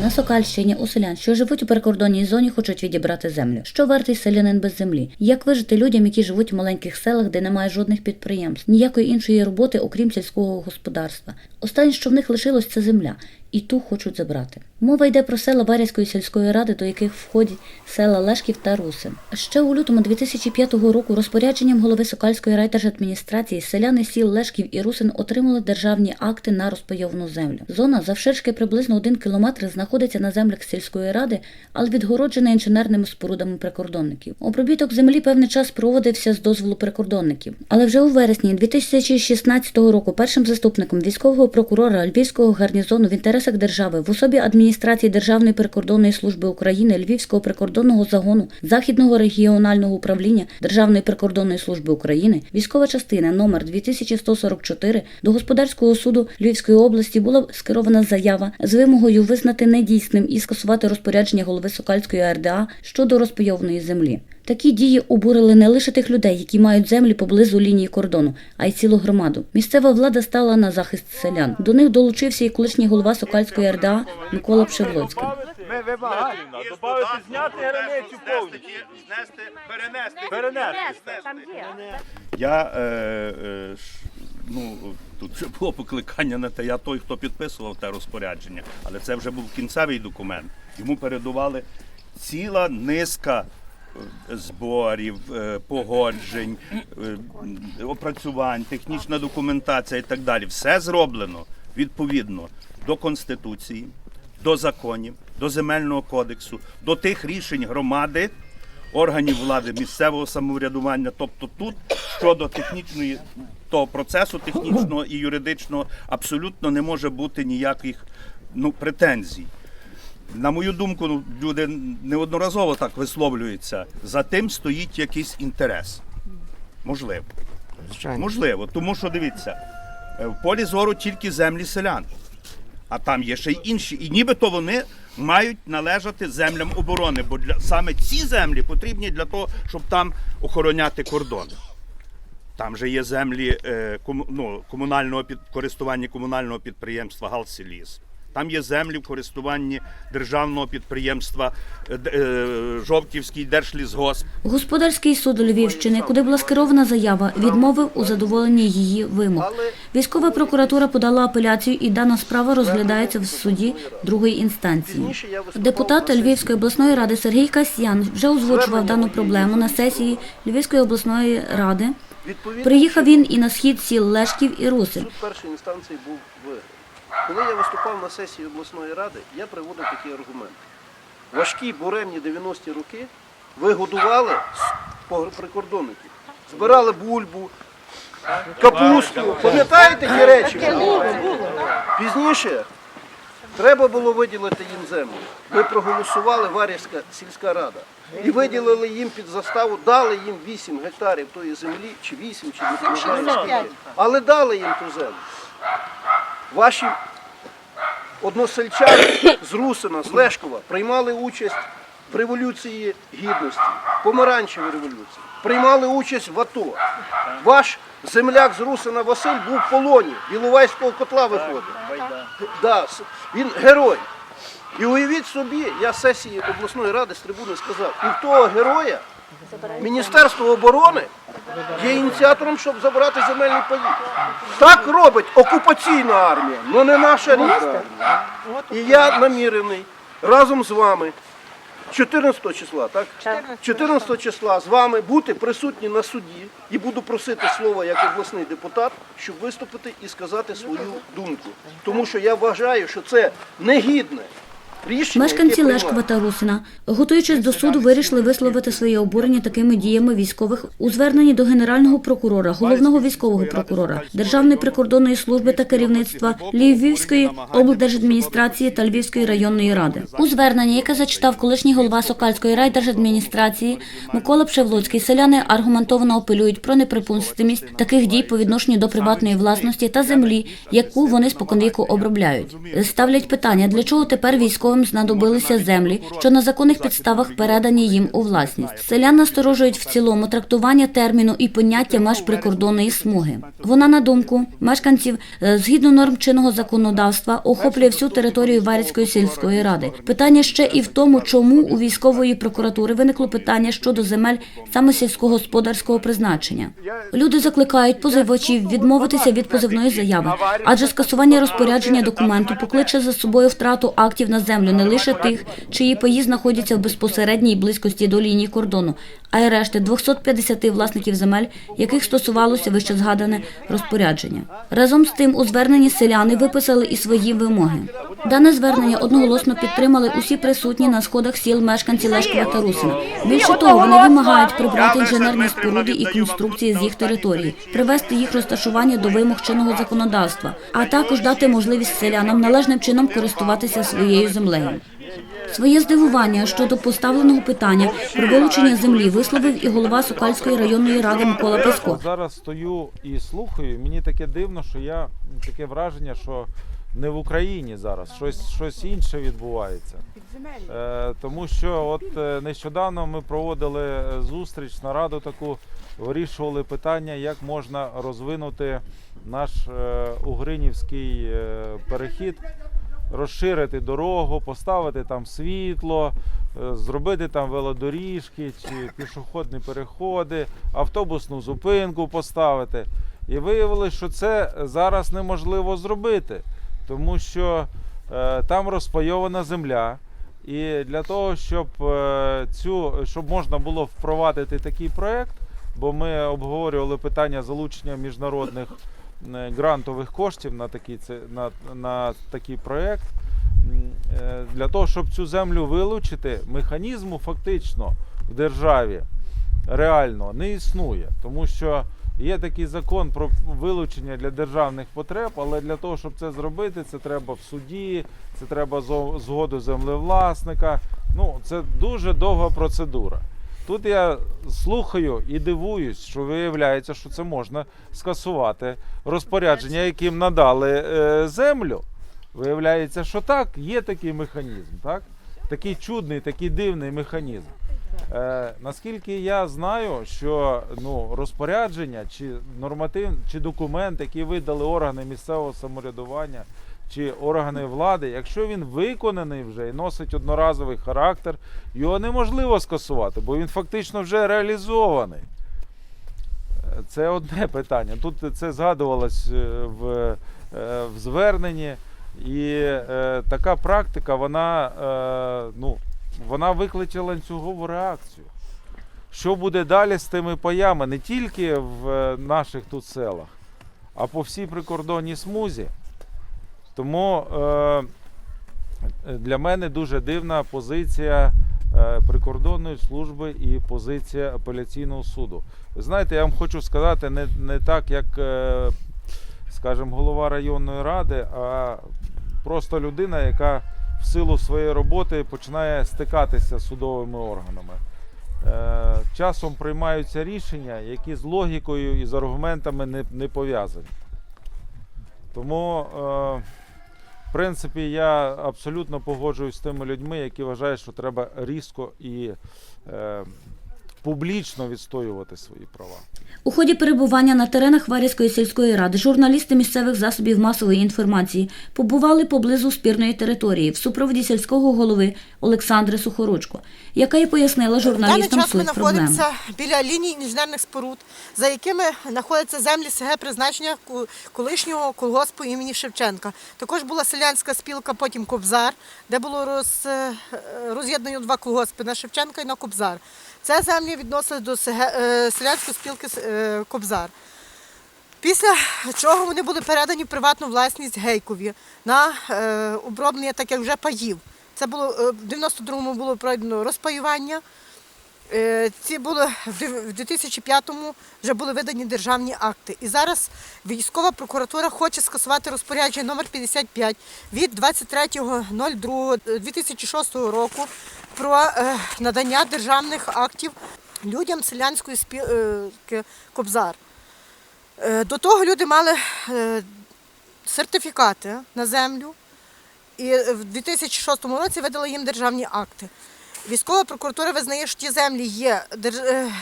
На Сокальщині у селян, що живуть у прикордонній зоні, хочуть відібрати землю. Що вартий селянин без землі? Як вижити людям, які живуть в маленьких селах, де немає жодних підприємств, ніякої іншої роботи, окрім сільського господарства? Останнє, що в них лишилось, це земля. І ту хочуть забрати. Мова йде про села Барязької сільської ради, до яких входять села Лешків та Русин. Ще у лютому 2005 року розпорядженням голови Сокальської райдержадміністрації селяни сіл Лешків і Русин отримали державні акти на розпайовану землю. Зона завширшки приблизно один кілометр знаходиться на землях сільської ради, але відгороджена інженерними спорудами прикордонників. Обробіток землі певний час проводився з дозволу прикордонників. Але вже у вересні 2016 року першим заступником військового прокурора Львівського гарнізону в інтересах держави в особі адміністрації Державної прикордонної служби України Львівського прикордонного загону Західного регіонального управління Державної прикордонної служби України військова частина номер 2144 до господарського суду Львівської області була скерована заява з вимогою визнати недійсним і скасувати розпорядження голови Сокальської РДА щодо розпайованої землі. Такі дії обурили не лише тих людей, які мають землі поблизу лінії кордону, а й цілу громаду. Місцева влада стала на захист селян. До них долучився і колишній голова Сокальської РДА Микола Пшевлоцький. Ми вимагаємо добавити зняти границю повністю. Знести, перенести. Перенести. Там є. Я, е, е, ну, тут вже було покликання на те, я той, хто підписував те розпорядження, але це вже був кінцевий документ. Йому передували ціла низка зборів, е, погоджень, е, опрацювань, технічна документація і так далі. Все зроблено відповідно до Конституції, до законів, до земельного кодексу, до тих рішень громади, органів влади місцевого самоврядування. Тобто тут щодо технічної того процесу технічного і юридичного абсолютно не може бути ніяких ну, претензій. На мою думку, ну, люди неодноразово так висловлюються. За тим стоїть якийсь інтерес. Можливо. Можливо, тому що дивіться, е, в полі зору тільки землі селян, а там є ще й інші. І нібито вони мають належати землям оборони, бо для, саме ці землі потрібні для того, щоб там охороняти кордони. Там же є землі е, кому, ну, комунального під, користування комунального підприємства Галсіліс. Там є землі в користуванні державного підприємства е, е, Жовківський держлісгосп. Господарський суд Львівщини, куди була скерована заява, відмовив у задоволенні її вимог. Військова прокуратура подала апеляцію, і дана справа розглядається в суді другої інстанції. Депутат Львівської обласної ради Сергій Касьян вже озвучував дану проблему на сесії Львівської обласної ради. Приїхав він і на схід сіл Лешків і Русин. суд першої інстанції був виграний. Коли я виступав на сесії обласної ради, я приводив такі аргументи. Важкі буремні 90-ті роки ви годували прикордонників, збирали бульбу, капусту. Пам'ятаєте ті речі? Пізніше треба було виділити їм землю. Ми проголосували Варівська сільська рада. І виділили їм під заставу, дали їм 8 гектарів тої землі, чи 8, чи не знаю. Але дали їм ту землю. Ваші односельчани з Русина, з Лешкова приймали участь в Революції Гідності, помаранчевій революції, приймали участь в АТО. Ваш земляк з Русина Василь був в полоні, Біловайського котла виходив. Да, він герой. І уявіть собі, я сесії обласної ради з трибуни сказав, і в того героя Міністерство оборони є ініціатором, щоб забрати земельні паї. Так робить окупаційна армія, але не наша рідна армія. І я намірений разом з вами 14 числа, так? 14 числа з вами бути присутні на суді і буду просити слова як обласний депутат, щоб виступити і сказати свою думку. Тому що я вважаю, що це негідне. Мешканці Лешкова та Русина, готуючись до суду, вирішили висловити своє обурення такими діями військових у зверненні до генерального прокурора, головного військового прокурора, Державної прикордонної служби та керівництва Львівської облдержадміністрації та Львівської районної ради. У зверненні, яке зачитав колишній голова Сокальської райдержадміністрації Микола Пшевлоцький, селяни аргументовано апелюють про неприпустимість таких дій по відношенню до приватної власності та землі, яку вони споконвіку обробляють. Ставлять питання, для чого тепер військові військовим знадобилися землі, що на законних підставах передані їм у власність. Селян насторожують в цілому трактування терміну і поняття меж прикордонної смуги. Вона, на думку мешканців, е, згідно норм чинного законодавства, охоплює всю територію Варівської сільської ради. Питання ще і в тому, чому у військової прокуратури виникло питання щодо земель саме сільськогосподарського призначення. Люди закликають позивачів відмовитися від позивної заяви, адже скасування розпорядження документу покличе за собою втрату актів на землю не лише тих, чиї паї знаходяться в безпосередній близькості до лінії кордону, а й решти 250 власників земель, яких стосувалося вище згадане розпорядження. Разом з тим у зверненні селяни виписали і свої вимоги. Дане звернення одноголосно підтримали усі присутні на сходах сіл мешканці Лешкова та Русина. Більше того, вони вимагають прибрати інженерні споруди і конструкції з їх території, привести їх розташування до вимог чинного законодавства, а також дати можливість селянам належним чином користуватися своєю землею. Своє здивування щодо поставленого питання про вилучення землі висловив і голова Сокальської районної ради Микола Песько. Зараз стою і слухаю. Мені таке дивно, що я таке враження, що не в Україні зараз, щось, щось інше відбувається. Е, тому що от е, нещодавно ми проводили е, зустріч, нараду таку, вирішували питання, як можна розвинути наш е, угринівський перехід, розширити дорогу, поставити там світло, зробити там велодоріжки чи пішохідні переходи, автобусну зупинку поставити. І виявилось, що це зараз неможливо зробити, тому що е, там розпайована земля. І для того, щоб е, цю щоб можна було впровадити такий проект, бо ми обговорювали питання залучення міжнародних е, грантових коштів на такий, на, на такий проект. Для того, щоб цю землю вилучити, механізму фактично в державі реально не існує, тому що є такий закон про вилучення для державних потреб, але для того, щоб це зробити, це треба в суді, це треба згоду землевласника. Ну, це дуже довга процедура. Тут я слухаю і дивуюсь, що виявляється, що це можна скасувати розпорядження, яким надали е, землю. Виявляється, що так, є такий механізм, так? Такий чудний, такий дивний механізм. Е, наскільки я знаю, що ну, розпорядження чи норматив, чи документ, який видали органи місцевого самоврядування чи органи влади, якщо він виконаний вже і носить одноразовий характер, його неможливо скасувати, бо він фактично вже реалізований. Е, Це одне питання. Тут це згадувалось е, в, е, в зверненні. І е, така практика, вона, е, ну, вона викличе ланцюгову реакцію. Що буде далі з тими паями не тільки в е, наших тут селах, а по всій прикордонній смузі. Тому е, для мене дуже дивна позиція е, прикордонної служби і позиція апеляційного суду. Ви знаєте, я вам хочу сказати, не, не так, як, е, скажімо, голова районної ради, а просто людина, яка в силу своєї роботи починає стикатися з судовими органами. Е, часом приймаються рішення, які з логікою і з аргументами не, не пов'язані. Тому, е, в принципі, я абсолютно погоджуюсь з тими людьми, які вважають, що треба різко і е, публічно відстоювати свої права. У ході перебування на теренах Варівської сільської ради журналісти місцевих засобів масової інформації побували поблизу спірної території в супроводі сільського голови Олександри Сухоручко, яка й пояснила В даний журналістам час ми суть проблем. знаходимося біля лінії інженерних споруд, за якими знаходяться землі СГ призначення колишнього колгоспу імені Шевченка. Також була селянська спілка, потім Кобзар, де було роз, е, роз'єднано два колгоспи на Шевченка і на Кобзар. Це землі відносили до е, селянської спілки е, Кобзар. Після чого вони були передані в приватну власність Гейкові на е, оброблення так як вже паїв. Це було в 92-му було пройдено розпаювання. Ці були в 2005-му вже були видані державні акти. І зараз військова прокуратура хоче скасувати розпорядження номер 55 від 23.02.2006 року про надання державних актів людям селянської спілки Кобзар. Е, До того люди мали е, сертифікати на землю І в 2006 році видала їм державні акти. Військова прокуратура визнає, що ті землі є е,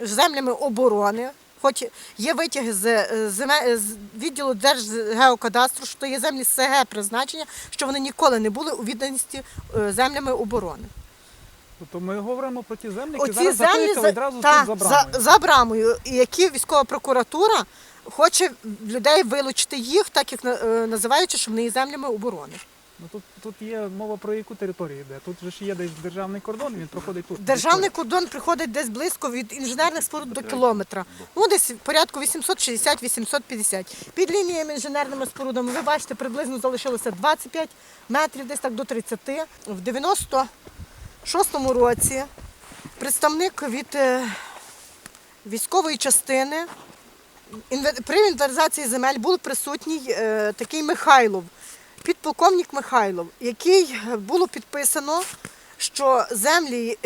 землями оборони, хоч є витяги з, е, відділу Держгеокадастру, що є землі СГ призначення, що вони ніколи не були у відданості е, землями оборони. Тобто ми говоримо про ті землі, які Оці зараз землі за, відразу та, тут за брамою. за брамою, і які військова прокуратура хоче людей вилучити їх, так як е, називаючи, що вони є землями оборони. Ну тут, тут є мова про яку територію йде. Тут же ж є десь державний кордон, він проходить тут. Державний кордон приходить десь близько від інженерних споруд до кілометра. Ну, десь порядку 860-850. Під лініями інженерними спорудами, ви бачите, приблизно залишилося 25 метрів, десь так до 30. В 96-му році представник від е, військової частини при інвентаризації земель був присутній е, такий Михайлов, підполковник Михайлов, який е, було підписано, що землі,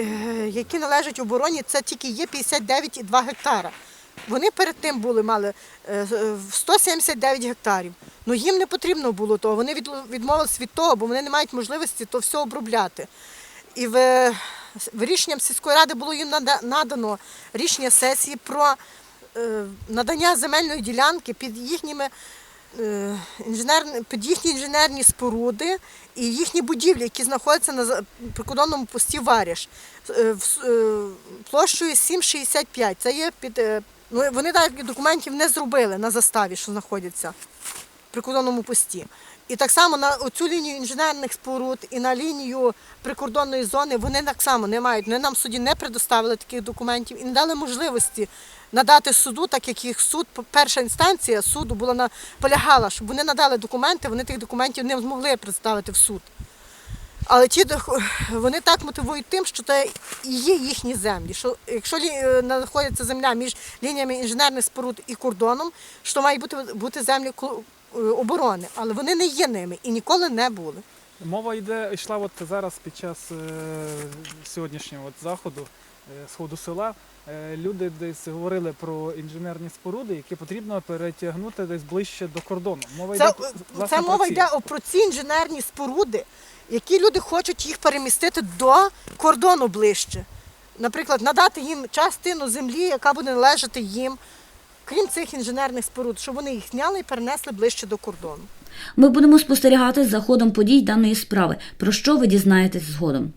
які належать обороні, це тільки є 59,2 гектара. Вони перед тим були мали е, 179 гектарів. Ну їм не потрібно було того. Вони від- відмовились від того, бо вони не мають можливості то все обробляти. І в, в рішенням сільської ради було їм надано рішення сесії про е, надання земельної ділянки під їхніми е, інженер, під їхні інженерні споруди і їхні будівлі, які знаходяться на прикордонному пості Варіш, е, в площею 7,65. Це є під. Ну, вони так документів не зробили на заставі, що знаходяться прикордонному пості. І так само на цю лінію інженерних споруд і на лінію прикордонної зони вони так само не мають. Вони нам суді не предоставили таких документів і не дали можливості надати суду, так як їх суд, перша інстанція суду була наполягала, щоб вони надали документи, вони тих документів не змогли представити в суд. Але ті вони так мотивують тим, що це і є їхні землі. Що якщо е, знаходиться земля між лініями інженерних споруд і кордоном, що мають бути, бути землі оборони, але вони не є ними і ніколи не були. Мова йде, йшла от зараз під час е, сьогоднішнього от заходу, е, сходу села. Е, люди десь говорили про інженерні споруди, які потрібно перетягнути десь ближче до кордону. Мова Це, йде власне, це про мова ці. йде о- про ці інженерні споруди, які люди хочуть їх перемістити до кордону ближче. Наприклад, надати їм частину землі, яка буде належати їм, крім цих інженерних споруд, щоб вони їх зняли і перенесли ближче до кордону. Ми будемо спостерігати за ходом подій даної справи, про що ви дізнаєтесь згодом.